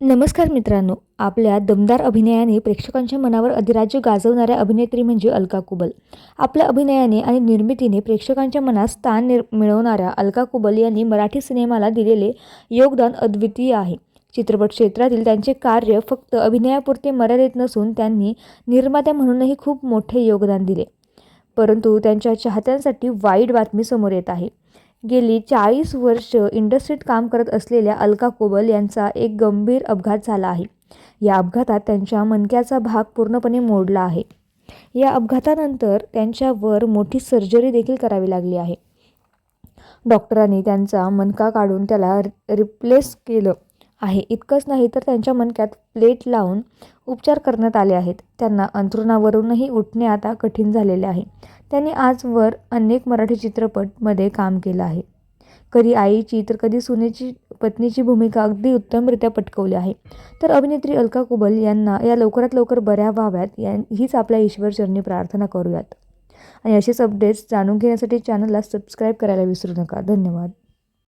नमस्कार मित्रांनो आपल्या दमदार अभिनयाने प्रेक्षकांच्या मनावर अधिराज्य गाजवणाऱ्या अभिनेत्री म्हणजे अलका कुबल. आपल्या अभिनयाने आणि निर्मितीने प्रेक्षकांच्या मनात स्थान निर् मिळवणाऱ्या अलका कुबल यांनी मराठी सिनेमाला दिलेले योगदान अद्वितीय आहे. चित्रपट क्षेत्रातील त्यांचे कार्य फक्त अभिनयापुरते मर्यादित नसून त्यांनी निर्मात्या म्हणूनही खूप मोठे योगदान दिले. परंतु त्यांच्या चाहत्यांसाठी वाईट बातमी समोर येत आहे. गेली चाळीस वर्ष इंडस्ट्रीत काम करत असलेल्या अलका कोबल यांचा एक गंभीर अपघात झाला आहे. या अपघातात त्यांच्या मनक्याचा भाग पूर्णपणे मोडला आहे. या अपघातानंतर त्यांच्यावर मोठी सर्जरी देखील करावी लागली आहे. डॉक्टरांनी त्यांचा मनका काढून त्याला रिप्लेस केलं आहे. इतकंच नाही तर त्यांच्या मनक्यात प्लेट लावून उपचार करण्यात आले आहेत. त्यांना अंथरुणावरूनही उठणे आता कठीण झालेले आहे. त्यांनी आजवर अनेक मराठी चित्रपटमध्ये काम केलं आहे. कधी आईची तर कधी सुनेची पत्नीची भूमिका अगदी उत्तमरित्या पटकवली आहे. तर अभिनेत्री अलका कुबल यांना या लवकरात लवकर बऱ्या व्हाव्यात या हीच आपल्या ईश्वरचरणी प्रार्थना करूयात. आणि असेच अपडेट्स जाणून घेण्यासाठी चॅनलला सबस्क्राईब करायला विसरू नका. धन्यवाद.